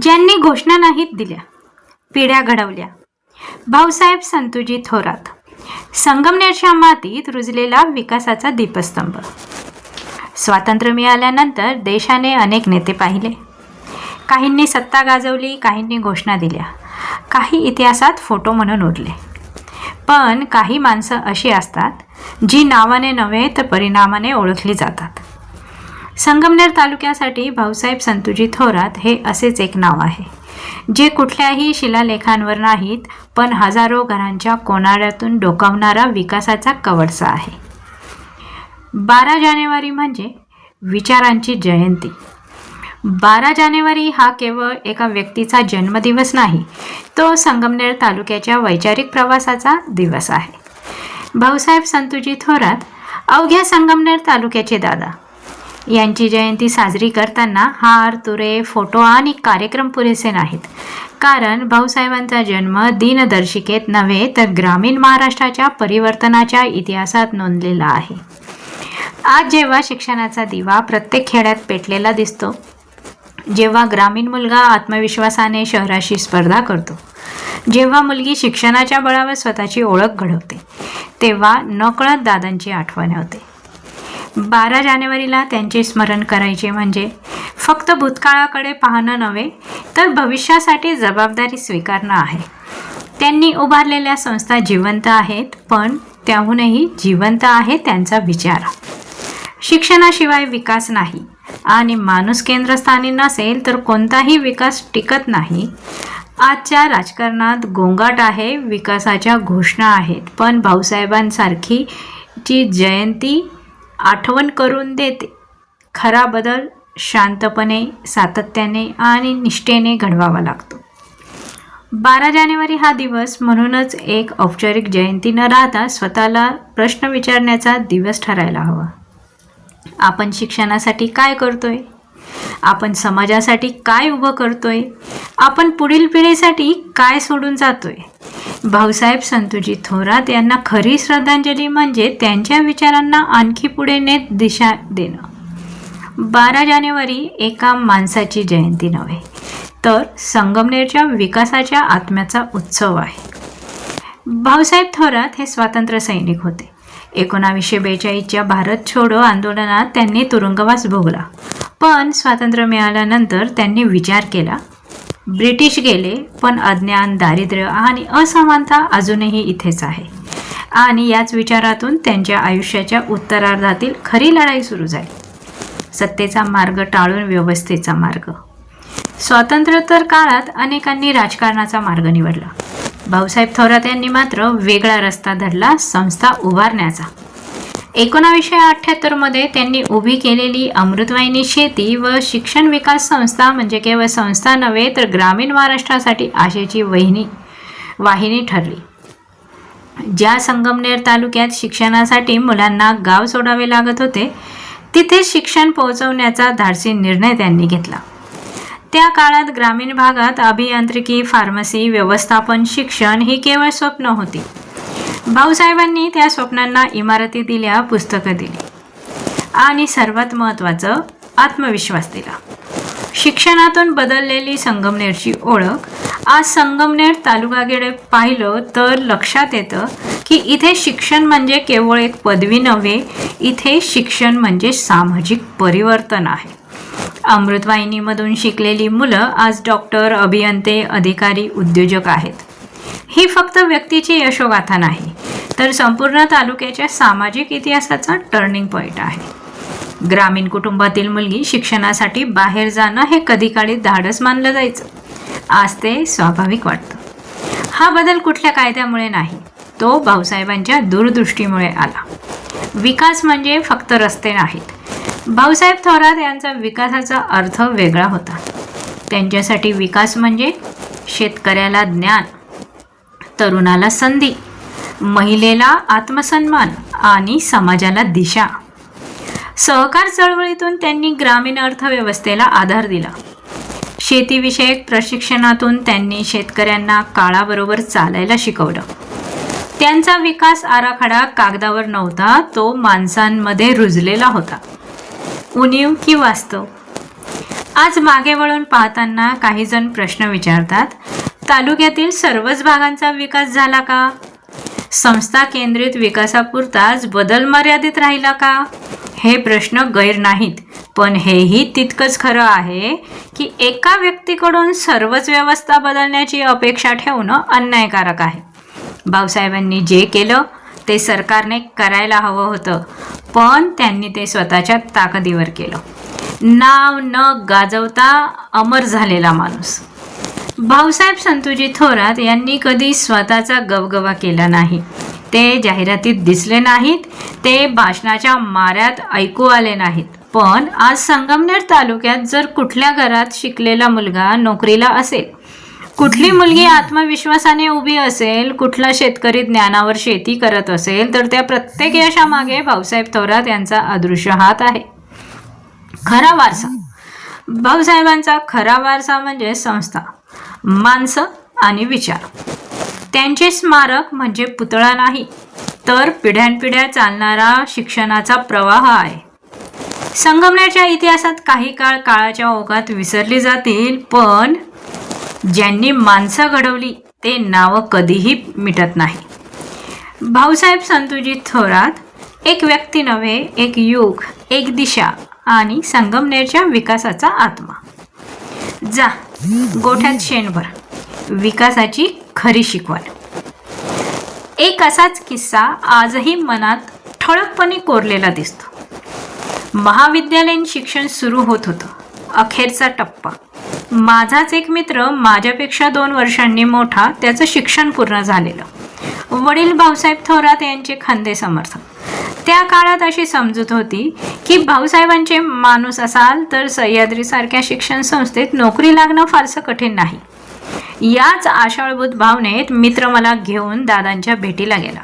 ज्यांनी घोषणा नाहीत दिल्या पिढ्या घडवल्या. भाऊसाहेब संतुजी थोरात संगमनेरच्या मातीत रुजलेला विकासाचा दीपस्तंभ. स्वातंत्र्य मिळाल्यानंतर देशाने अनेक नेते पाहिले. काहींनी सत्ता गाजवली काहींनी घोषणा दिल्या. काही इतिहासात फोटो म्हणून उरले. पण काही माणसं अशी असतात जी नावाने नव्हे तर परिणामाने ओळखली जातात. संगमनेर तालुक्यासाठी भाऊसाहेब संतुजी थोरात हे असेच एक नाव आहे. जे कुठल्याही शिलालेखांवर नाहीत पण हजारो घरांच्या कोनाड्यातून डोकावणारा विकासाचा कवडसा आहे. बारा जानेवारी म्हणजे विचारांची जयंती. बारा जानेवारी हा केवळ एका व्यक्तीचा जन्मदिवस नाही तो संगमनेर तालुक्याच्या वैचारिक प्रवासाचा दिवस आहे. भाऊसाहेब संतुजी थोरात अवघ्या संगमनेर तालुक्याचे दादा. यांची जयंती साजरी करताना हार तुरे फोटो आणि कार्यक्रम पुरेसे नाहीत. कारण भाऊसाहेबांचा जन्म दिनदर्शिकेत नव्हे तर ग्रामीण महाराष्ट्राच्या परिवर्तनाच्या इतिहासात नोंदलेला आहे. आज जेव्हा शिक्षणाचा दिवा प्रत्येक खेड्यात पेटलेला दिसतो जेव्हा ग्रामीण मुलगा आत्मविश्वासाने शहराशी स्पर्धा करतो जेव्हा मुलगी शिक्षणाच्या बळावर स्वतःची ओळख घडवते तेव्हा नकळत दादांची आठवण होते. बारा जानेवारीला त्यांचे स्मरण करायचे म्हणजे फक्त भूतकाळाकडे पाहणं नव्हे तर भविष्यासाठी जबाबदारी स्वीकारणं आहे. त्यांनी उभारलेल्या संस्था जिवंत आहेत पण त्याहूनही जिवंत आहे त्यांचा विचार. शिक्षणाशिवाय विकास नाही आणि माणूस केंद्रस्थानी नसेल तर कोणताही विकास टिकत नाही. आजच्या राजकारणात गोंगाट आहे विकासाच्या घोषणा आहेत पण भाऊसाहेबांसारखी ची जयंती आठवण करून देते. खरा बदल शांतपणे सातत्याने आणि निष्ठेने घडवावा लागतो. बारा जानेवारी हा दिवस म्हणूनच एक औपचारिक जयंती न राहता स्वतःला प्रश्न विचारण्याचा दिवस ठरायला हवा. आपण शिक्षणासाठी काय करतोय? आपण समाजासाठी काय उभं करतोय? आपण पुढील पिढीसाठी काय सोडून जातोय? भाऊसाहेब संतुजी थोरात यांना खरी श्रद्धांजली म्हणजे त्यांच्या विचारांना आणखी पुढे नेत दिशा देणं. बारा जानेवारी एका माणसाची जयंती नव्हे तर संगमनेरच्या विकासाच्या आत्म्याचा उत्सव आहे. भाऊसाहेब थोरात हे स्वातंत्र्य सैनिक होते. एकोणावीसशे बेचाळीसच्या भारत छोडो आंदोलनात त्यांनी तुरुंगवास भोगला. पण स्वातंत्र्य मिळाल्यानंतर त्यांनी विचार केला ब्रिटिश गेले पण अज्ञान दारिद्र्य आणि असमानता अजूनही इथेच आहे. आणि याच विचारातून त्यांच्या आयुष्याच्या उत्तरार्धातील खरी लढाई सुरू झाली. सत्तेचा मार्ग टाळून व्यवस्थेचा मार्ग. स्वातंत्र्योत्तर काळात अनेकांनी राजकारणाचा मार्ग निवडला. भाऊसाहेब थोरात यांनी मात्र वेगळा रस्ता धरला संस्था उभारण्याचा. एकोणावीसशे अठ्ठ्याहत्तरमध्ये त्यांनी उभी केलेली अमृतवाहिनी शेती व शिक्षण विकास संस्था म्हणजे केवळ संस्था नव्हे तर ग्रामीण महाराष्ट्रासाठी आशेची वहिनी वाहिनी ठरली. ज्या संगमनेर तालुक्यात शिक्षणासाठी मुलांना गाव सोडावे लागत होते तिथे शिक्षण पोहोचवण्याचा धाडसी निर्णय त्यांनी घेतला. त्या काळात ग्रामीण भागात अभियांत्रिकी फार्मसी व्यवस्थापन शिक्षण ही केवळ स्वप्न होती. भाऊसाहेबांनी त्या स्वप्नांना इमारती दिल्या पुस्तकं दिली. आणि सर्वात महत्त्वाचं आत्मविश्वास दिला. शिक्षणातून बदललेली संगमनेरची ओळख आज संगमनेर तालुकाकडे पाहिलं तर लक्षात येतं की इथे शिक्षण म्हणजे केवळ एक पदवी नव्हे इथे शिक्षण म्हणजे सामाजिक परिवर्तन आहे. अमृतवाहिनीमधून शिकलेली मुलं आज डॉक्टर अभियंते अधिकारी उद्योजक आहेत. ही फक्त व्यक्तीची यशोगाथा नाही तर संपूर्ण तालुक्याच्या सामाजिक इतिहासाचा टर्निंग पॉईंट आहे. ग्रामीण कुटुंबातील मुलगी शिक्षणासाठी बाहेर जाणं हे कधी काळी धाडस मानलं जायचं आज ते स्वाभाविक वाटतं. हा बदल कुठल्या कायद्यामुळे नाही तो भाऊसाहेबांच्या दूरदृष्टीमुळे आला. विकास म्हणजे फक्त रस्ते नाहीत. भाऊसाहेब थोरात यांचा विकासाचा अर्थ वेगळा होता. त्यांच्यासाठी विकास म्हणजे शेतकऱ्याला ज्ञान तरुणाला संधी महिलेला आत्मसन्मान आणि समाजाला दिशा. सहकार चळवळीतून त्यांनी ग्रामीण अर्थव्यवस्थेला आधार दिला. शेतीविषयक प्रशिक्षणातून त्यांनी शेतकऱ्यांना काळाबरोबर चालायला शिकवलं. त्यांचा विकास आराखडा कागदावर नव्हता तो माणसांमध्ये रुजलेला होता. उणीव की वास्तव? आज मागे वळून पाहताना काही जण प्रश्न विचारतात तालुक्यातील सर्वच भागांचा विकास झाला का? संस्था केंद्रित विकासापुरताच बदल मर्यादित राहिला का? हे प्रश्न गैर नाहीत पण हेही तितकंच खरं आहे की एका व्यक्तीकडून सर्वच व्यवस्था बदलण्याची अपेक्षा ठेवणं अन्यायकारक आहे. भाऊसाहेबांनी जे केलं ते सरकारने करायला हवं होतं पण त्यांनी ते स्वतःच्या ताकदीवर केलं. नाव न गाजवता अमर झालेला माणूस. भाऊसाहेब संतोजी थोरात यांनी कधी स्वतःचा गवगवा केला नाही. ते जाहिरातीत दिसले नाहीत ते भाषणाच्या माऱ्यात ऐकू आले नाहीत. पण आज संगमनेर तालुक्यात जर कुठल्या घरात शिकलेला मुलगा नोकरीला असेल कुठली मुलगी आत्मविश्वासाने उभी असेल कुठला शेतकरी ज्ञानावर शेती करत असेल तर त्या प्रत्येक यशामागे भाऊसाहेब थोरात यांचा अदृश्य हात आहे. खरा वारसा. भाऊसाहेबांचा खरा वारसा म्हणजे संस्था. माणसं आणि विचार. त्यांचे स्मारक म्हणजे पुतळा नाही तर पिढ्यानपिढ्या चालणारा शिक्षणाचा प्रवाह आहे. संगमनेरच्या इतिहासात काही काळ काळाच्या ओघात विसरली जातील पण ज्यांनी माणसं घडवली ते नावं कधीही मिटत नाही. भाऊसाहेब संतुजी थोरात एक व्यक्ती नव्हे एक युग एक दिशा आणि संगमनेरच्या विकासाचा आत्मा. जा गोठ्यात शेणभर विकासाची खरी शिकवण. एक असाच किस्सा आजही मनात ठळकपणे कोरलेला दिसतो. महाविद्यालयीन शिक्षण सुरू होत होतं. अखेरचा टप्पा. माझाच एक मित्र माझ्यापेक्षा दोन वर्षांनी मोठा त्याचं शिक्षण पूर्ण झालेलं. वडील भाऊसाहेब थोरात यांचे खांदे समर्थक. त्या काळात अशी समजूत होती की भाऊसाहेबांचे माणूस असाल तर सह्याद्रीसारख्या शिक्षण संस्थेत नोकरी लागणं फारसं कठीण नाही. याच आषाढभूत भावनेत मित्र मला घेऊन दादांच्या भेटीला गेला.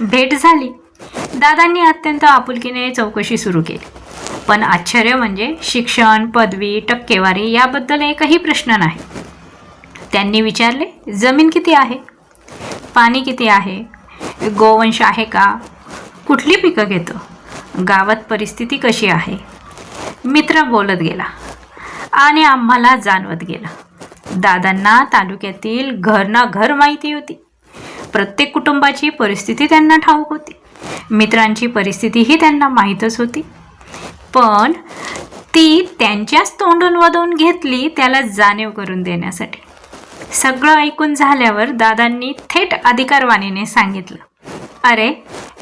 भेट झाली. दादांनी अत्यंत आपुलकीने चौकशी सुरू केली. पण आश्चर्य म्हणजे शिक्षण पदवी टक्केवारी याबद्दल एकही प्रश्न नाही. त्यांनी विचारले जमीन किती आहे? पाणी किती आहे? गोवंश आहे का? कुठली पिकं घेतो? गावात परिस्थिती कशी आहे? मित्र बोलत गेला. आणि आम्हाला जाणवत गेला. दादांना तालुक्यातील घर ना घर माहिती होती. प्रत्येक कुटुंबाची परिस्थिती त्यांना ठाऊक होती. मित्रांची परिस्थितीही त्यांना माहीतच होती. पण ती त्यांच्याच तोंडून वधवून घेतली त्याला जाणीव करून देण्यासाठी. सगळं ऐकून झाल्यावर दादांनी थेट अधिकारवाणीने सांगितलं. अरे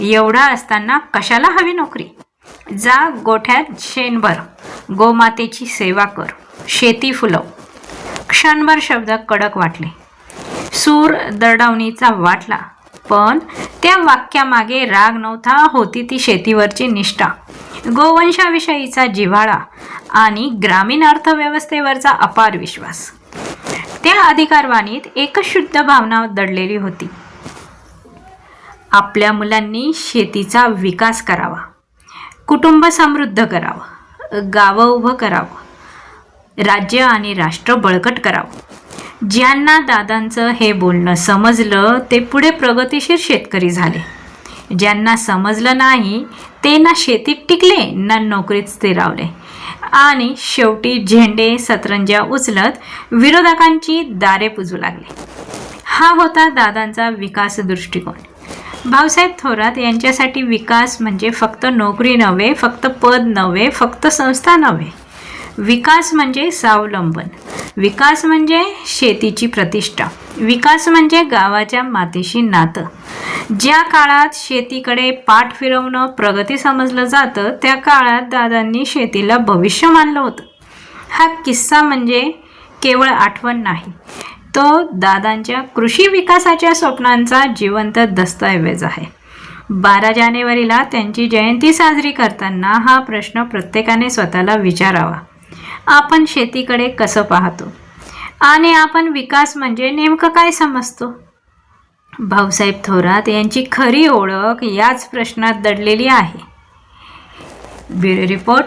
एवढा असताना कशाला हवी नोकरी? जा गोठ्यात शेणभर गोमातेची सेवा कर शेती फुलव. क्षणभर शब्द कडक वाटले. सूर दरडावणीचा वाटला पण त्या वाक्यामागे राग नव्हता होती ती शेतीवरची निष्ठा. गोवंशाविषयीचा जिव्हाळा आणि ग्रामीण अर्थव्यवस्थेवरचा अपार विश्वास. त्या अधिकारवाणीत एकच शुद्ध भावना दडलेली होती. आपल्या मुलांनी शेतीचा विकास करावा. कुटुंब समृद्ध करावं. गावं उभं करावं. राज्य आणि राष्ट्र बळकट करावं. ज्यांना दादांचं हे बोलणं समजलं ते पुढे प्रगतीशील शेतकरी झाले. ज्यांना समजलं नाही ते ना शेतीत टिकले ना नोकरीत स्थिरावले. आणि शेवटी झेंडे सतरंज्या उचलत विरोधकांची दारे पुजू लागले. हा होता दादांचा विकास दृष्टिकोन. भाऊसाहेब थोरात यांच्यासाठी विकास म्हणजे फक्त नोकरी नव्हे फक्त पद नव्हे फक्त संस्था नव्हे. विकास म्हणजे स्वावलंबन. विकास म्हणजे शेतीची प्रतिष्ठा. विकास म्हणजे गावाच्या मातीशी नातं. ज्या काळात शेतीकडे पाठ फिरवणं प्रगती समजलं जातं त्या काळात दादांनी शेतीला भविष्य मानलं होतं. हा किस्सा म्हणजे केवळ आठवण नाही. तो दादांच्या कृषी विकासाच्या स्वप्नांचा जिवंत दस्तऐवज आहे. बारा जानेवारीला त्यांची जयंती साजरी करताना हा प्रश्न प्रत्येकाने स्वतःला विचारावा. आपण शेतीकडे कसं पाहतो? आणि आपण विकास म्हणजे नेमकं काय समजतो? भाऊसाहेब थोरात यांची खरी ओळख याच प्रश्नात दडलेली आहे. ब्युरो रिपोर्ट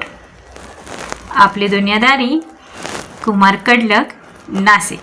आपली दुनियादारी कुमार कडलक नाशिक.